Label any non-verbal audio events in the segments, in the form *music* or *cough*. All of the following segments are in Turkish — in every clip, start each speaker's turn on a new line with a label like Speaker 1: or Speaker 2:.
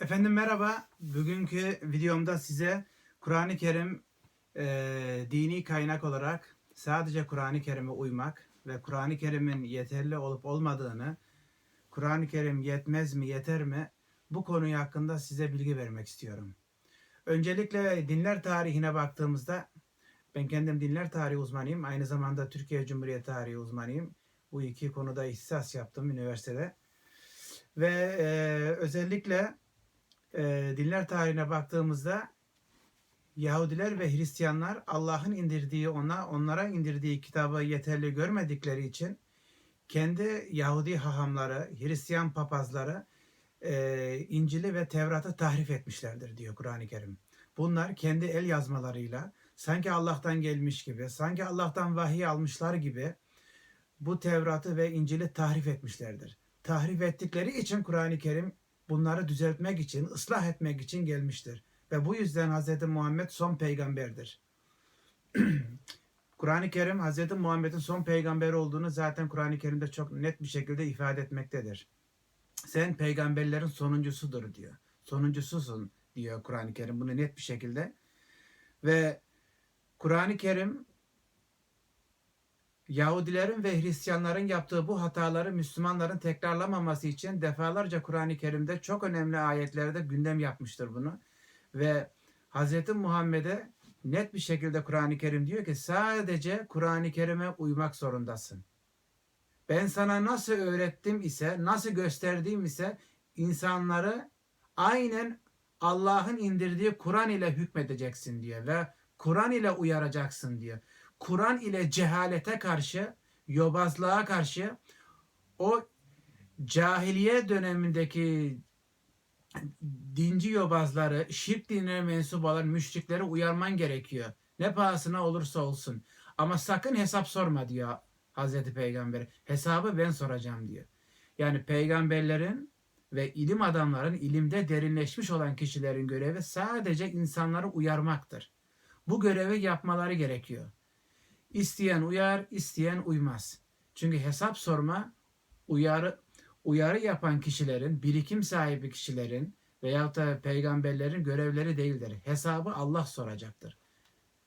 Speaker 1: Efendim merhaba. Bugünkü videomda size Kur'an-ı Kerim e, dini kaynak olarak sadece Kur'an-ı Kerim'e uymak ve Kur'an-ı Kerim'in yeterli olup olmadığını, Kur'an-ı Kerim yetmez mi yeter mi bu konuyu hakkında size bilgi vermek istiyorum. Öncelikle dinler tarihine baktığımızda ben kendim dinler tarihi uzmanıyım. Aynı zamanda Türkiye Cumhuriyeti tarihi uzmanıyım. Bu iki konuda ihtisas yaptım üniversitede. Ve e, özellikle e, dinler tarihine baktığımızda Yahudiler ve Hristiyanlar Allah'ın indirdiği ona onlara indirdiği kitabı yeterli görmedikleri için kendi Yahudi hahamları, Hristiyan papazları e, İncil'i ve Tevrat'ı tahrif etmişlerdir diyor Kur'an-ı Kerim. Bunlar kendi el yazmalarıyla sanki Allah'tan gelmiş gibi, sanki Allah'tan vahiy almışlar gibi bu Tevrat'ı ve İncil'i tahrif etmişlerdir. Tahrif ettikleri için Kur'an-ı Kerim bunları düzeltmek için, ıslah etmek için gelmiştir. Ve bu yüzden Hz. Muhammed son peygamberdir. *clears throat* Kur'an-ı Kerim Hz. Muhammed'in son peygamber olduğunu zaten Kur'an-ı Kerim'de çok net bir şekilde ifade etmektedir. Sen peygamberlerin sonuncusudur diyor. Sonuncususun diyor Kur'an-ı Kerim bunu net bir şekilde. Ve Kur'an-ı Kerim Yahudilerin ve Hristiyanların yaptığı bu hataları Müslümanların tekrarlamaması için defalarca Kur'an-ı Kerim'de çok önemli ayetlerde gündem yapmıştır bunu. Ve Hz. Muhammed'e net bir şekilde Kur'an-ı Kerim diyor ki sadece Kur'an-ı Kerim'e uymak zorundasın. Ben sana nasıl öğrettim ise, nasıl gösterdiğim ise insanları aynen Allah'ın indirdiği Kur'an ile hükmedeceksin diyor ve Kur'an ile uyaracaksın diyor. Kur'an ile cehalete karşı, yobazlığa karşı o cahiliye dönemindeki dinci yobazları, şirk dinine mensup olan müşriklere uyarman gerekiyor. Ne pahasına olursa olsun. Ama sakın hesap sorma diyor Hazreti Peygamber. Hesabı ben soracağım diyor. Yani peygamberlerin ve ilim adamların ilimde derinleşmiş olan kişilerin görevi sadece insanları uyarmaktır. Bu görevi yapmaları gerekiyor. İsteyen uyar, isteyen uymaz. Çünkü hesap sorma uyarı uyarı yapan kişilerin, birikim sahibi kişilerin veyahut da peygamberlerin görevleri değildir. Hesabı Allah soracaktır.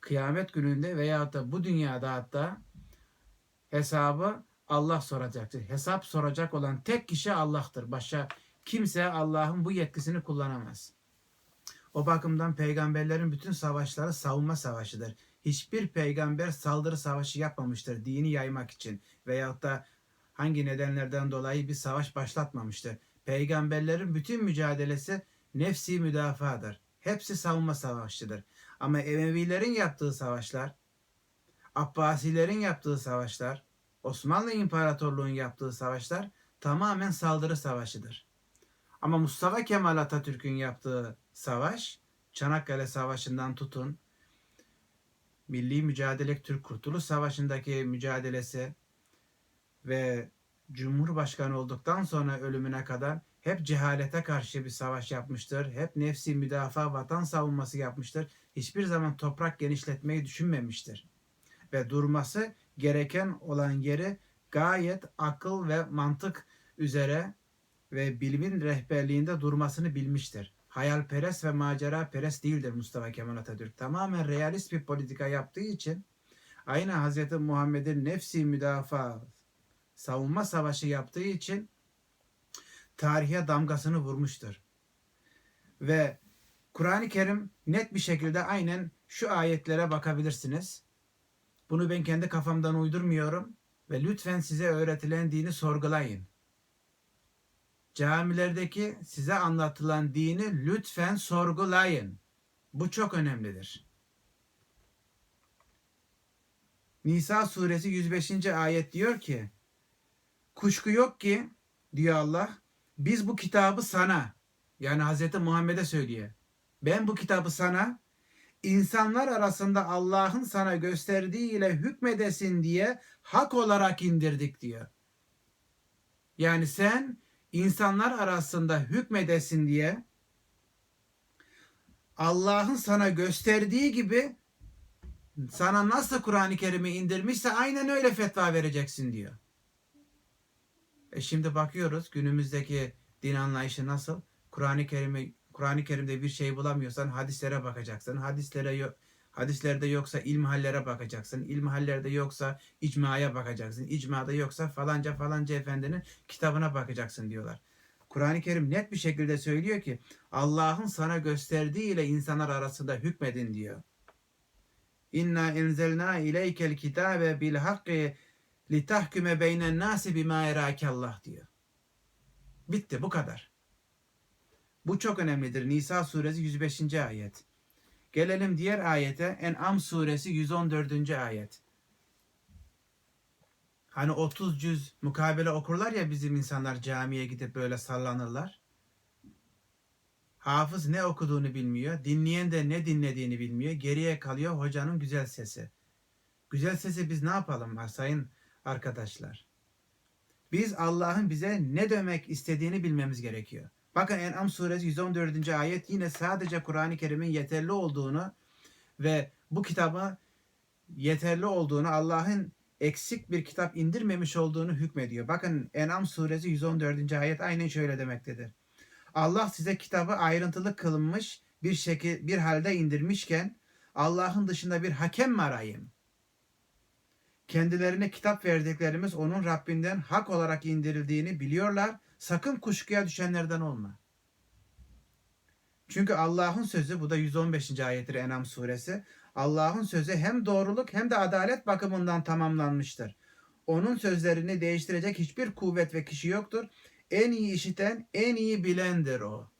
Speaker 1: Kıyamet gününde veyahut da bu dünyada hatta hesabı Allah soracaktır. Hesap soracak olan tek kişi Allah'tır. Başka kimse Allah'ın bu yetkisini kullanamaz. O bakımdan peygamberlerin bütün savaşları savunma savaşıdır. Hiçbir peygamber saldırı savaşı yapmamıştır dini yaymak için veyahut da hangi nedenlerden dolayı bir savaş başlatmamıştır. Peygamberlerin bütün mücadelesi nefsi müdafadır. Hepsi savunma savaşıdır. Ama Emevilerin yaptığı savaşlar, Abbasilerin yaptığı savaşlar, Osmanlı İmparatorluğu'nun yaptığı savaşlar tamamen saldırı savaşıdır. Ama Mustafa Kemal Atatürk'ün yaptığı savaş, Çanakkale Savaşı'ndan tutun, Milli Mücadele Türk Kurtuluş Savaşı'ndaki mücadelesi ve Cumhurbaşkanı olduktan sonra ölümüne kadar hep cehalete karşı bir savaş yapmıştır. Hep nefsi müdafaa, vatan savunması yapmıştır. Hiçbir zaman toprak genişletmeyi düşünmemiştir. Ve durması gereken olan yeri gayet akıl ve mantık üzere ve bilimin rehberliğinde durmasını bilmiştir. Hayalperest ve maceraperest değildir Mustafa Kemal Atatürk. Tamamen realist bir politika yaptığı için aynı Hz. Muhammed'in nefsi müdafaa, savunma savaşı yaptığı için tarihe damgasını vurmuştur. Ve Kur'an-ı Kerim net bir şekilde aynen şu ayetlere bakabilirsiniz. Bunu ben kendi kafamdan uydurmuyorum ve lütfen size öğretilen dini sorgulayın. Camilerdeki size anlatılan dini lütfen sorgulayın. Bu çok önemlidir. Nisa suresi 105. ayet diyor ki Kuşku yok ki diyor Allah biz bu kitabı sana yani Hz. Muhammed'e söylüyor. Ben bu kitabı sana insanlar arasında Allah'ın sana gösterdiği ile hükmedesin diye hak olarak indirdik diyor. Yani sen insanlar arasında hükmedesin diye Allah'ın sana gösterdiği gibi sana nasıl Kur'an-ı Kerim'i indirmişse aynen öyle fetva vereceksin diyor. E şimdi bakıyoruz günümüzdeki din anlayışı nasıl? Kur'an-ı Kerim'i Kur'an-ı Kerim'de bir şey bulamıyorsan hadislere bakacaksın. Hadislere yok hadislerde yoksa ilmihallere bakacaksın. İlmihallerde yoksa icmaya bakacaksın. İcmada yoksa falanca falanca efendinin kitabına bakacaksın diyorlar. Kur'an-ı Kerim net bir şekilde söylüyor ki Allah'ın sana gösterdiği ile insanlar arasında hükmedin diyor. İnna enzelna ileykel kitabe bil hakkı li tahküme beynen nasi bima erakallah diyor. Bitti bu kadar. Bu çok önemlidir. Nisa suresi 105. ayet. Gelelim diğer ayete. En'am suresi 114. ayet. Hani 30 cüz mukabele okurlar ya bizim insanlar camiye gidip böyle sallanırlar. Hafız ne okuduğunu bilmiyor. Dinleyen de ne dinlediğini bilmiyor. Geriye kalıyor hocanın güzel sesi. Güzel sesi biz ne yapalım sayın arkadaşlar? Biz Allah'ın bize ne demek istediğini bilmemiz gerekiyor. Bakın En'am suresi 114. ayet yine sadece Kur'an-ı Kerim'in yeterli olduğunu ve bu kitabı yeterli olduğunu Allah'ın eksik bir kitap indirmemiş olduğunu hükmediyor. Bakın En'am suresi 114. ayet aynen şöyle demektedir. Allah size kitabı ayrıntılı kılınmış bir şekil bir halde indirmişken Allah'ın dışında bir hakem mi arayayım? Kendilerine kitap verdiklerimiz onun Rabbinden hak olarak indirildiğini biliyorlar. Sakın kuşkuya düşenlerden olma. Çünkü Allah'ın sözü bu da 115. ayettir Enam suresi. Allah'ın sözü hem doğruluk hem de adalet bakımından tamamlanmıştır. Onun sözlerini değiştirecek hiçbir kuvvet ve kişi yoktur. En iyi işiten, en iyi bilendir o.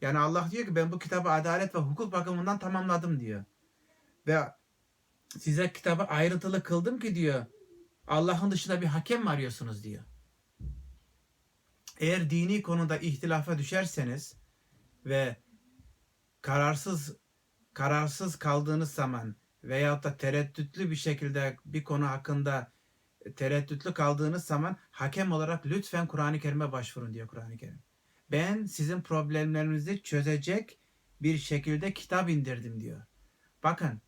Speaker 1: Yani Allah diyor ki ben bu kitabı adalet ve hukuk bakımından tamamladım diyor. Ve size kitabı ayrıntılı kıldım ki diyor. Allah'ın dışında bir hakem mi arıyorsunuz diyor. Eğer dini konuda ihtilafa düşerseniz ve kararsız kararsız kaldığınız zaman veyahut da tereddütlü bir şekilde bir konu hakkında tereddütlü kaldığınız zaman hakem olarak lütfen Kur'an-ı Kerim'e başvurun diyor Kur'an-ı Kerim. Ben sizin problemlerinizi çözecek bir şekilde kitap indirdim diyor. Bakın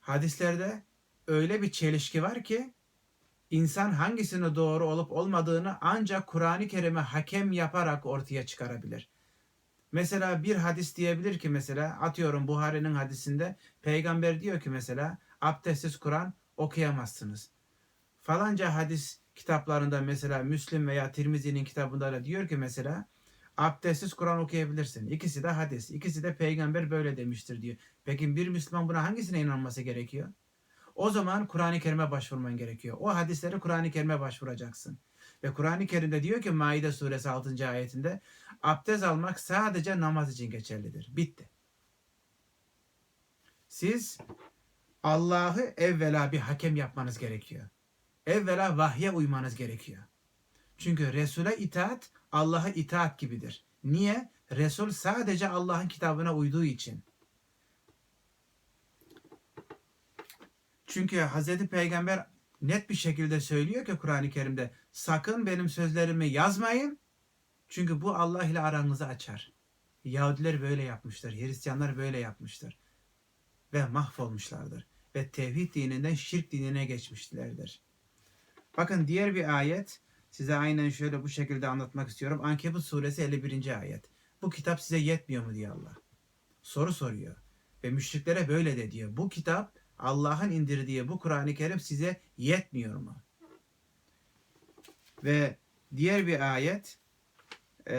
Speaker 1: hadislerde öyle bir çelişki var ki insan hangisinin doğru olup olmadığını ancak Kur'an-ı Kerim'e hakem yaparak ortaya çıkarabilir. Mesela bir hadis diyebilir ki mesela atıyorum Buhari'nin hadisinde peygamber diyor ki mesela abdestsiz Kur'an okuyamazsınız. Falanca hadis kitaplarında mesela Müslim veya Tirmizi'nin kitabında da diyor ki mesela abdestsiz Kur'an okuyabilirsin. İkisi de hadis. ikisi de peygamber böyle demiştir diyor. Peki bir Müslüman buna hangisine inanması gerekiyor? O zaman Kur'an-ı Kerim'e başvurman gerekiyor. O hadisleri Kur'an-ı Kerim'e başvuracaksın. Ve Kur'an-ı Kerim'de diyor ki Maide suresi 6. ayetinde abdest almak sadece namaz için geçerlidir. Bitti. Siz Allah'ı evvela bir hakem yapmanız gerekiyor. Evvela vahye uymanız gerekiyor. Çünkü Resul'e itaat Allah'a itaat gibidir. Niye? Resul sadece Allah'ın kitabına uyduğu için. Çünkü Hazreti Peygamber net bir şekilde söylüyor ki Kur'an-ı Kerim'de sakın benim sözlerimi yazmayın. Çünkü bu Allah ile aranızı açar. Yahudiler böyle yapmıştır. Hristiyanlar böyle yapmıştır. Ve mahvolmuşlardır. Ve tevhid dininden şirk dinine geçmişlerdir. Bakın diğer bir ayet size aynen şöyle bu şekilde anlatmak istiyorum. Ankebut suresi 51. ayet. Bu kitap size yetmiyor mu diye Allah. Soru soruyor. Ve müşriklere böyle de diyor. Bu kitap Allah'ın indirdiği bu Kur'an-ı Kerim size yetmiyor mu? Ve diğer bir ayet e,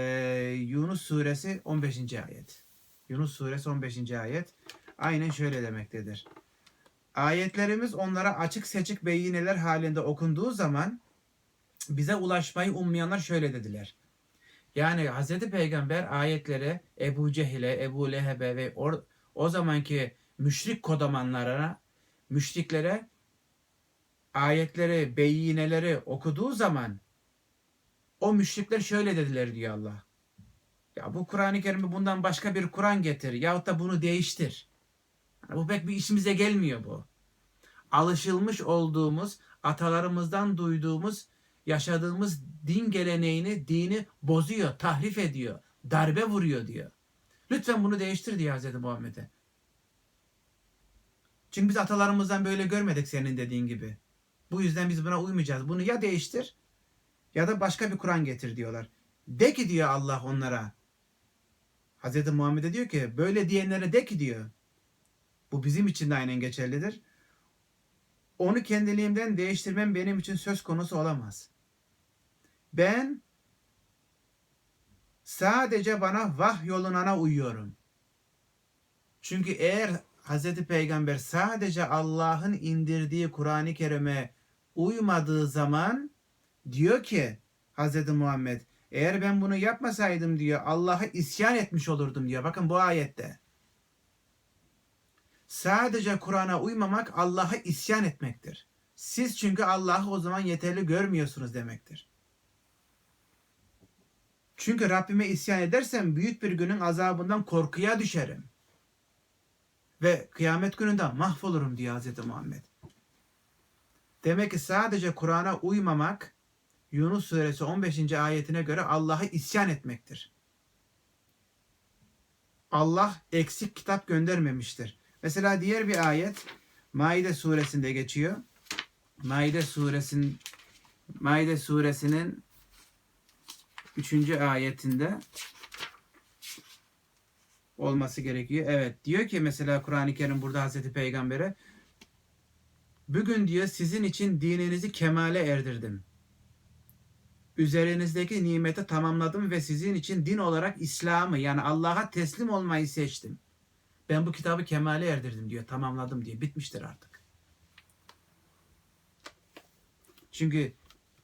Speaker 1: Yunus suresi 15. ayet. Yunus suresi 15. ayet aynen şöyle demektedir. Ayetlerimiz onlara açık seçik beyineler halinde okunduğu zaman bize ulaşmayı ummayanlar şöyle dediler. Yani Hz. Peygamber ayetleri Ebu Cehil'e, Ebu Leheb'e ve o, o zamanki müşrik kodamanlarına, müşriklere ayetleri, beyineleri okuduğu zaman o müşrikler şöyle dediler diyor Allah. Ya bu Kur'an-ı Kerim'i bundan başka bir Kur'an getir yahut da bunu değiştir. Yani bu pek bir işimize gelmiyor bu. Alışılmış olduğumuz, atalarımızdan duyduğumuz, yaşadığımız din geleneğini, dini bozuyor, tahrif ediyor, darbe vuruyor diyor. Lütfen bunu değiştir diyor Hz. Muhammed'e. Çünkü biz atalarımızdan böyle görmedik senin dediğin gibi. Bu yüzden biz buna uymayacağız. Bunu ya değiştir ya da başka bir Kur'an getir diyorlar. De ki diyor Allah onlara. Hz. Muhammed'e diyor ki böyle diyenlere de ki diyor. Bu bizim için de aynen geçerlidir. Onu kendiliğimden değiştirmem benim için söz konusu olamaz. Ben sadece bana vahyolunana uyuyorum. Çünkü eğer Hz. Peygamber sadece Allah'ın indirdiği Kur'an-ı Kerim'e uymadığı zaman diyor ki Hz. Muhammed eğer ben bunu yapmasaydım diyor Allah'a isyan etmiş olurdum diyor. Bakın bu ayette. Sadece Kur'an'a uymamak Allah'a isyan etmektir. Siz çünkü Allah'ı o zaman yeterli görmüyorsunuz demektir. Çünkü Rabbime isyan edersem büyük bir günün azabından korkuya düşerim. Ve kıyamet gününde mahvolurum diyor Hz. Muhammed. Demek ki sadece Kur'an'a uymamak Yunus suresi 15. ayetine göre Allah'a isyan etmektir. Allah eksik kitap göndermemiştir. Mesela diğer bir ayet Maide suresinde geçiyor. Maide suresin Maide suresinin 3. ayetinde olması gerekiyor. Evet diyor ki mesela Kur'an-ı Kerim burada Hazreti Peygamber'e bugün diyor sizin için dininizi kemale erdirdim. Üzerinizdeki nimeti tamamladım ve sizin için din olarak İslam'ı yani Allah'a teslim olmayı seçtim. Ben bu kitabı kemale erdirdim diyor. Tamamladım diye. Bitmiştir artık. Çünkü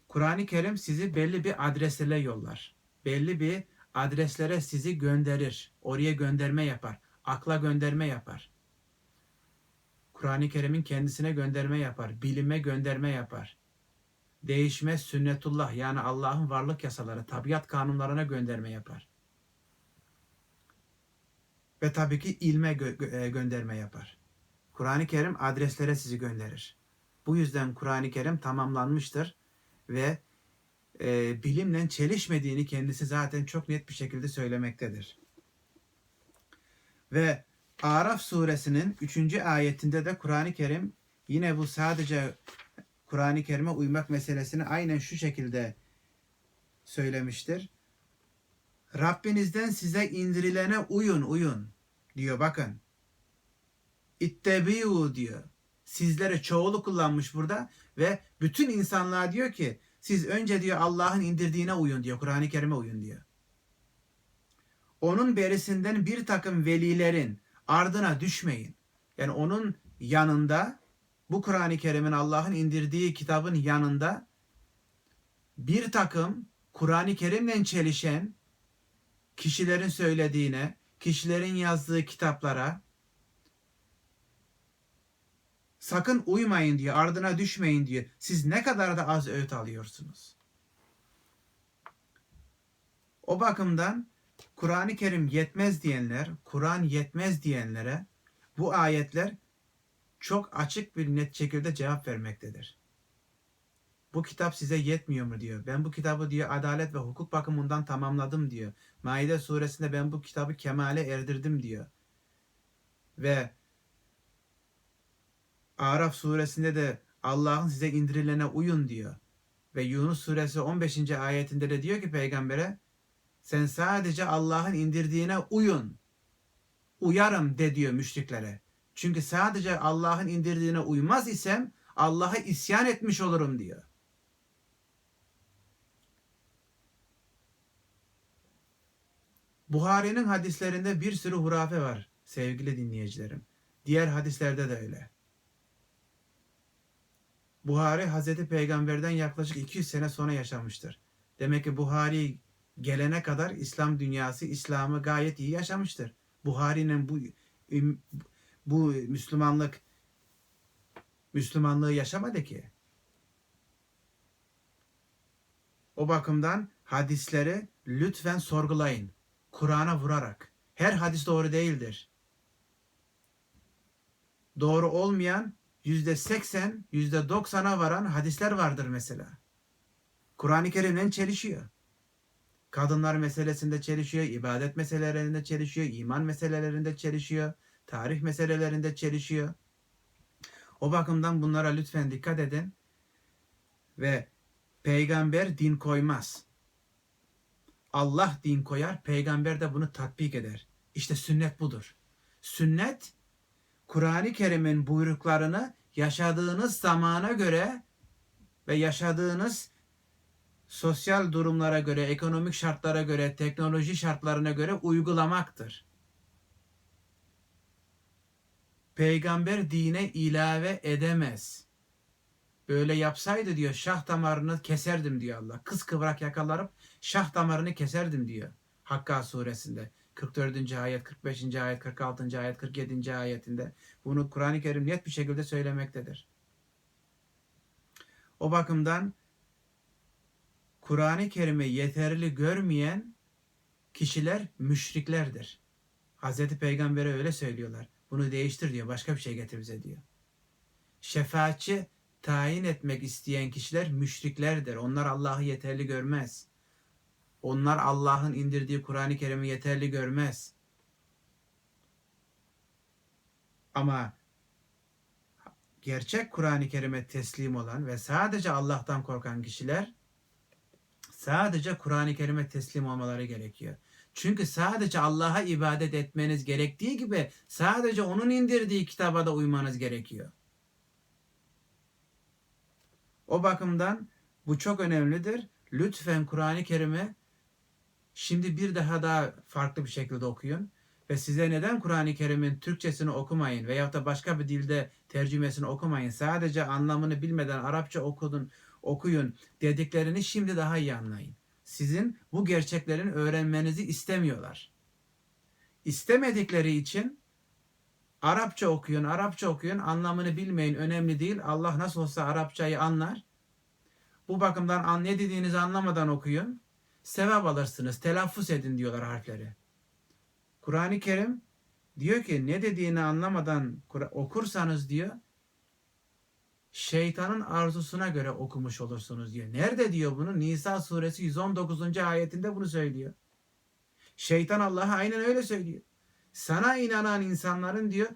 Speaker 1: Kur'an-ı Kerim sizi belli bir adreslere yollar. Belli bir adreslere sizi gönderir. Oraya gönderme yapar. Akla gönderme yapar. Kur'an-ı Kerim'in kendisine gönderme yapar. Bilime gönderme yapar. Değişmez sünnetullah yani Allah'ın varlık yasaları, tabiat kanunlarına gönderme yapar. Ve tabii ki ilme gö- e, gönderme yapar. Kur'an-ı Kerim adreslere sizi gönderir. Bu yüzden Kur'an-ı Kerim tamamlanmıştır ve e, bilimle çelişmediğini kendisi zaten çok net bir şekilde söylemektedir. Ve Araf suresinin 3. ayetinde de Kur'an-ı Kerim yine bu sadece Kur'an-ı Kerim'e uymak meselesini aynen şu şekilde söylemiştir. Rabbinizden size indirilene uyun uyun diyor bakın. İttebiu diyor. Sizlere çoğulu kullanmış burada ve bütün insanlığa diyor ki siz önce diyor Allah'ın indirdiğine uyun diyor. Kur'an-ı Kerim'e uyun diyor. Onun berisinden bir takım velilerin ardına düşmeyin. Yani onun yanında bu Kur'an-ı Kerim'in Allah'ın indirdiği kitabın yanında bir takım Kur'an-ı Kerim'le çelişen kişilerin söylediğine, kişilerin yazdığı kitaplara sakın uymayın diye, ardına düşmeyin diye. Siz ne kadar da az öğüt alıyorsunuz. O bakımdan Kur'an-ı Kerim yetmez diyenler, Kur'an yetmez diyenlere bu ayetler çok açık bir net şekilde cevap vermektedir. Bu kitap size yetmiyor mu diyor. Ben bu kitabı diyor adalet ve hukuk bakımından tamamladım diyor. Maide suresinde ben bu kitabı kemale erdirdim diyor. Ve Araf suresinde de Allah'ın size indirilene uyun diyor. Ve Yunus suresi 15. ayetinde de diyor ki peygambere sen sadece Allah'ın indirdiğine uyun. Uyarım de diyor müşriklere. Çünkü sadece Allah'ın indirdiğine uymaz isem Allah'a isyan etmiş olurum diyor. Buhari'nin hadislerinde bir sürü hurafe var sevgili dinleyicilerim. Diğer hadislerde de öyle. Buhari Hazreti Peygamber'den yaklaşık 200 sene sonra yaşamıştır. Demek ki Buhari gelene kadar İslam dünyası İslam'ı gayet iyi yaşamıştır. Buhari'nin bu bu Müslümanlık Müslümanlığı yaşamadı ki. O bakımdan hadisleri lütfen sorgulayın. Kur'an'a vurarak. Her hadis doğru değildir. Doğru olmayan yüzde seksen, yüzde doksana varan hadisler vardır mesela. Kur'an-ı Kerim'le çelişiyor. Kadınlar meselesinde çelişiyor, ibadet meselelerinde çelişiyor, iman meselelerinde çelişiyor, tarih meselelerinde çelişiyor. O bakımdan bunlara lütfen dikkat edin. Ve peygamber din koymaz. Allah din koyar, peygamber de bunu tatbik eder. İşte sünnet budur. Sünnet Kur'an-ı Kerim'in buyruklarını yaşadığınız zamana göre ve yaşadığınız sosyal durumlara göre, ekonomik şartlara göre, teknoloji şartlarına göre uygulamaktır. Peygamber dine ilave edemez. Böyle yapsaydı diyor şah damarını keserdim diyor Allah. Kız kıvrak yakalarıp şah damarını keserdim diyor. Hakka suresinde. 44. ayet, 45. ayet, 46. ayet, 47. ayetinde. Bunu Kur'an-ı Kerim net bir şekilde söylemektedir. O bakımdan Kur'an-ı Kerim'i yeterli görmeyen kişiler müşriklerdir. Hazreti Peygamber'e öyle söylüyorlar. Bunu değiştir diyor. Başka bir şey getir bize diyor. Şefaatçi tayin etmek isteyen kişiler müşriklerdir. Onlar Allah'ı yeterli görmez. Onlar Allah'ın indirdiği Kur'an-ı Kerim'i yeterli görmez. Ama gerçek Kur'an-ı Kerim'e teslim olan ve sadece Allah'tan korkan kişiler sadece Kur'an-ı Kerim'e teslim olmaları gerekiyor. Çünkü sadece Allah'a ibadet etmeniz gerektiği gibi sadece onun indirdiği kitaba da uymanız gerekiyor. O bakımdan bu çok önemlidir. Lütfen Kur'an-ı Kerim'i şimdi bir daha daha farklı bir şekilde okuyun. Ve size neden Kur'an-ı Kerim'in Türkçesini okumayın veyahut da başka bir dilde tercümesini okumayın. Sadece anlamını bilmeden Arapça okudun, okuyun dediklerini şimdi daha iyi anlayın. Sizin bu gerçeklerin öğrenmenizi istemiyorlar. İstemedikleri için Arapça okuyun, Arapça okuyun, anlamını bilmeyin, önemli değil. Allah nasıl olsa Arapçayı anlar. Bu bakımdan an, ne dediğinizi anlamadan okuyun. Sevap alırsınız, telaffuz edin diyorlar harfleri. Kur'an-ı Kerim diyor ki ne dediğini anlamadan okursanız diyor, şeytanın arzusuna göre okumuş olursunuz diyor. Nerede diyor bunu? Nisa suresi 119. ayetinde bunu söylüyor. Şeytan Allah'a aynen öyle söylüyor. Sana inanan insanların diyor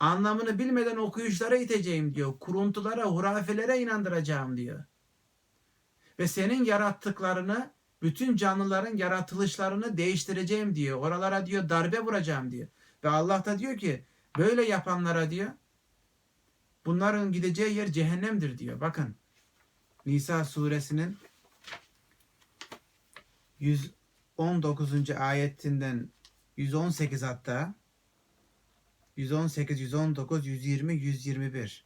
Speaker 1: anlamını bilmeden okuyuşlara iteceğim diyor. Kuruntulara, hurafelere inandıracağım diyor. Ve senin yarattıklarını, bütün canlıların yaratılışlarını değiştireceğim diyor. Oralara diyor darbe vuracağım diyor. Ve Allah da diyor ki böyle yapanlara diyor bunların gideceği yer cehennemdir diyor. Bakın Nisa suresinin 119. ayetinden 118 hatta 118, 119, 120, 121,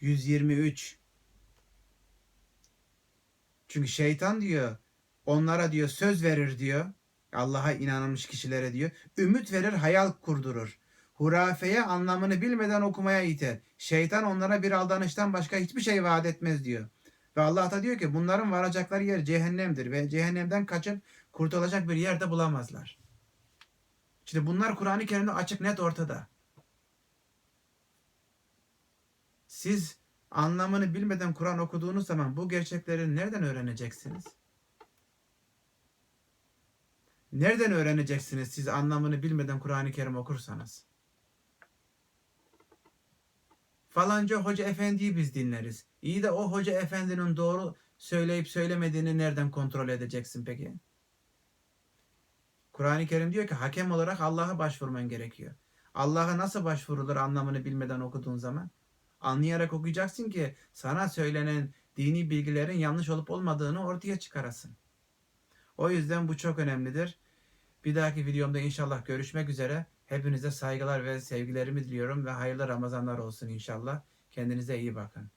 Speaker 1: 123. Çünkü şeytan diyor onlara diyor söz verir diyor. Allah'a inanılmış kişilere diyor. Ümit verir, hayal kurdurur. Hurafeye anlamını bilmeden okumaya iter. Şeytan onlara bir aldanıştan başka hiçbir şey vaat etmez diyor. Ve Allah da diyor ki bunların varacakları yer cehennemdir ve cehennemden kaçıp kurtulacak bir yerde bulamazlar. İşte bunlar Kur'an-ı Kerim'de açık net ortada. Siz anlamını bilmeden Kur'an okuduğunuz zaman bu gerçekleri nereden öğreneceksiniz? Nereden öğreneceksiniz siz anlamını bilmeden Kur'an-ı Kerim okursanız? Falanca hoca efendiyi biz dinleriz. İyi de o hoca efendinin doğru söyleyip söylemediğini nereden kontrol edeceksin peki? Kur'an-ı Kerim diyor ki hakem olarak Allah'a başvurman gerekiyor. Allah'a nasıl başvurulur anlamını bilmeden okuduğun zaman? Anlayarak okuyacaksın ki sana söylenen dini bilgilerin yanlış olup olmadığını ortaya çıkarasın. O yüzden bu çok önemlidir. Bir dahaki videomda inşallah görüşmek üzere. Hepinize saygılar ve sevgilerimi diliyorum ve hayırlı Ramazanlar olsun inşallah. Kendinize iyi bakın.